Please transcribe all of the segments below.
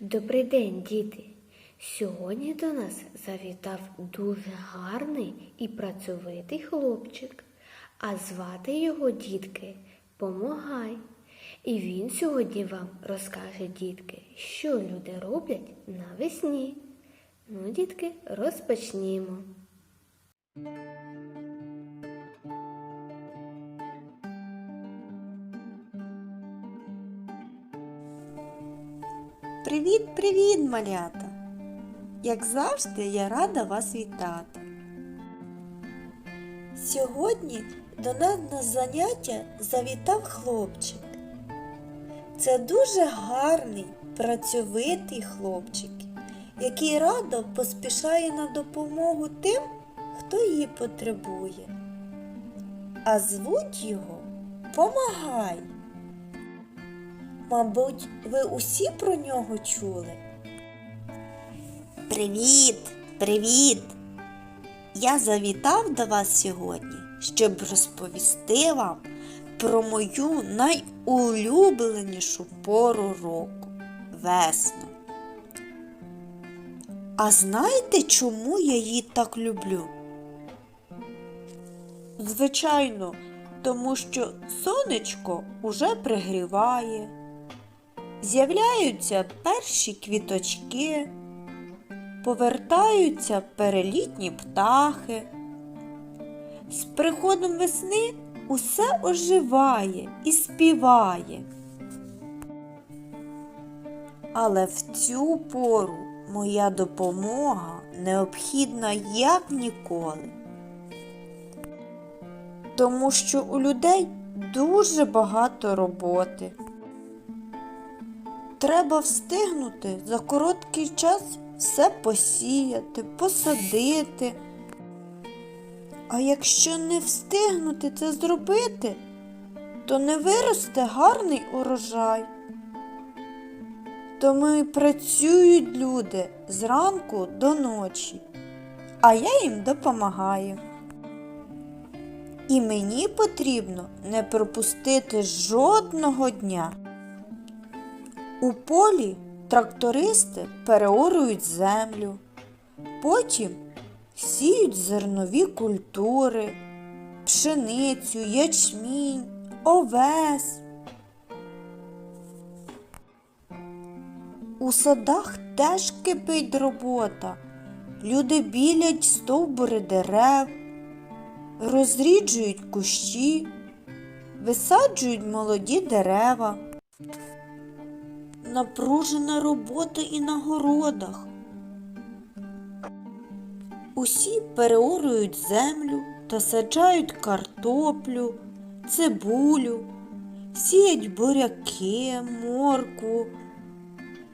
Добрий день, діти! Сьогодні до нас завітав дуже гарний і працьовитий хлопчик, а звати його дітки Помагай. І він сьогодні вам розкаже, дітки, що люди роблять навесні. Ну, дітки, розпочнімо. Привіт, привіт, малята! Як завжди, я рада вас вітати. Сьогодні до нас на заняття завітав хлопчик. Це дуже гарний, працьовитий хлопчик, який радо поспішає на допомогу тим, хто її потребує. А звуть його Помагай. Мабуть, ви усі про нього чули? Привіт, привіт! Я завітав до вас сьогодні, щоб розповісти вам про мою найулюбленішу пору року весну. А знаєте, чому я її так люблю? Звичайно, тому що сонечко уже пригріває, з'являються перші квіточки, повертаються перелітні птахи. З приходом весни усе оживає і співає. Але в цю пору моя допомога необхідна як ніколи. Тому що у людей дуже багато роботи. Треба встигнути за короткий час все посіяти, посадити. А якщо не встигнути це зробити, то не виросте гарний урожай. Тому і працюють люди зранку до ночі, а я їм допомагаю. І мені потрібно не пропустити жодного дня. У полі трактористи переорують землю, потім сіють зернові культури, пшеницю, ячмінь, овес. У садах теж кипить робота. Люди білять стовбури дерев, розріджують кущі, висаджують молоді дерева. Напружена робота і на городах. Усі переорують землю та саджають картоплю, цибулю, сіять буряки, моркву,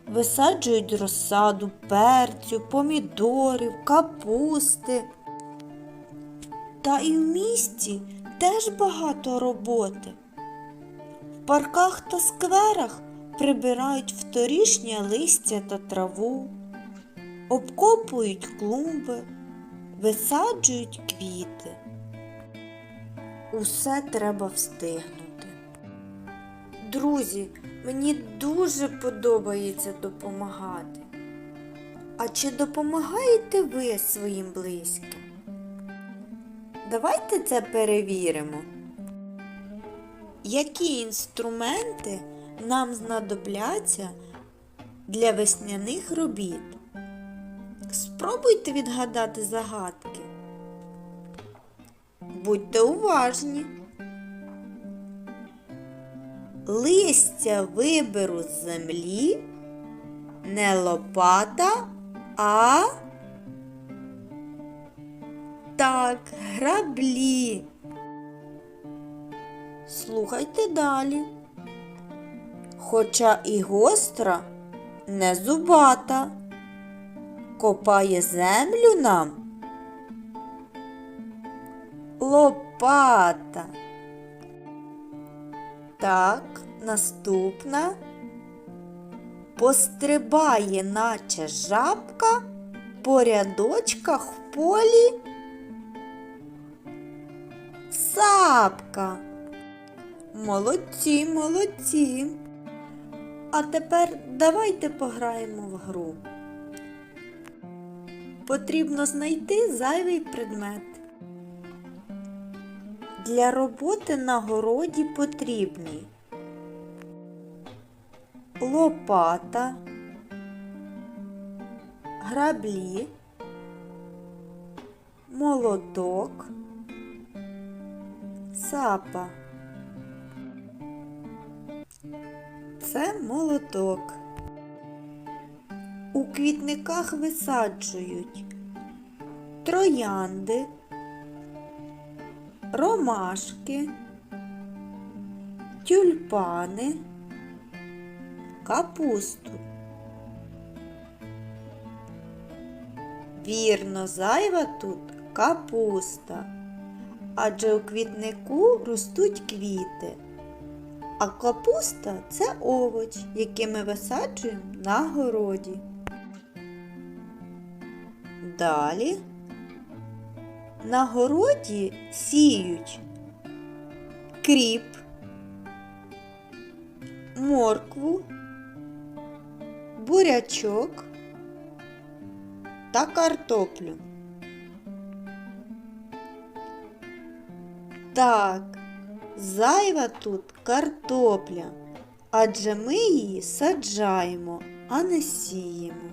висаджують розсаду перцю, помідорів, капусти. Та і в місті теж багато роботи. В парках та скверах прибирають вторішнє листя та траву, обкопують клумби, висаджують квіти. Усе треба встигнути. Друзі, мені дуже подобається допомагати. А чи допомагаєте ви своїм близьким? Давайте це перевіримо. Які інструменти нам знадобляться для весняних робіт? Спробуйте відгадати загадки. Будьте уважні. Листя виберу з землі, не лопата, а так, граблі. Слухайте далі. Хоча і гостра, не зубата, копає землю нам. Лопата. Так, наступна. Пострибає, наче жабка, по рядочках в полі. Сапка. Молодці, молодці. А тепер давайте пограємо в гру. Потрібно знайти зайвий предмет. Для роботи на городі потрібний лопата, граблі, молоток, сапа. Це молоток. У квітниках висаджують троянди, ромашки, тюльпани, капусту. Вірно, зайва тут капуста, адже у квітнику ростуть квіти. А капуста це овоч, який ми висаджуємо на городі. Далі на городі сіють кріп, моркву, бурячок та картоплю. Так, зайва тут картопля, адже ми її саджаємо, а не сіємо.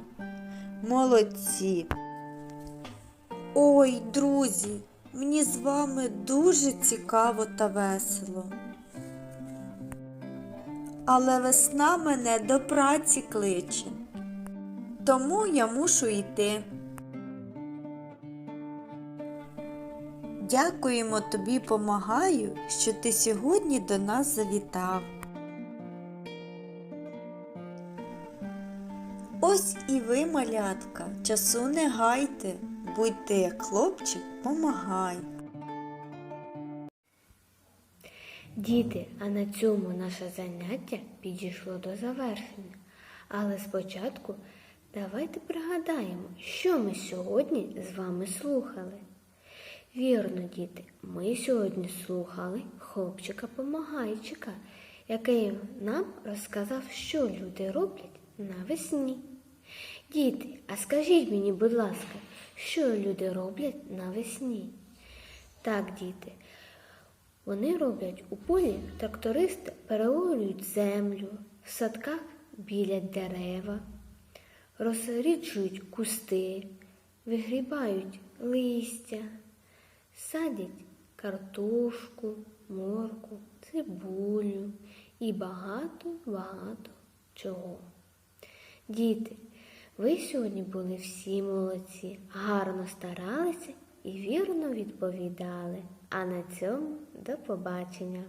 Молодці. Ой, друзі, мені з вами дуже цікаво та весело. Але весна мене до праці кличе, тому я мушу йти. Дякуємо тобі, помагаю, що ти сьогодні до нас завітав. Ось і ви, малятка, часу не гайте, будьте як хлопчик, помагай. Діти, а на цьому наше заняття підійшло до завершення. Але спочатку давайте пригадаємо, що ми сьогодні з вами слухали. Вірно, діти, ми сьогодні слухали хлопчика-помагайчика, який нам розказав, що люди роблять навесні. Діти, а скажіть мені, будь ласка, що люди роблять навесні? Так, діти, вони роблять у полі трактористи переловлюють землю, в садках білять дерева, розріджують кусти, вигрібають листя, садять картошку, морку, цибулю і багато-багато чого. Діти, ви сьогодні були всі молодці, гарно старалися і вірно відповідали. А на цьому до побачення.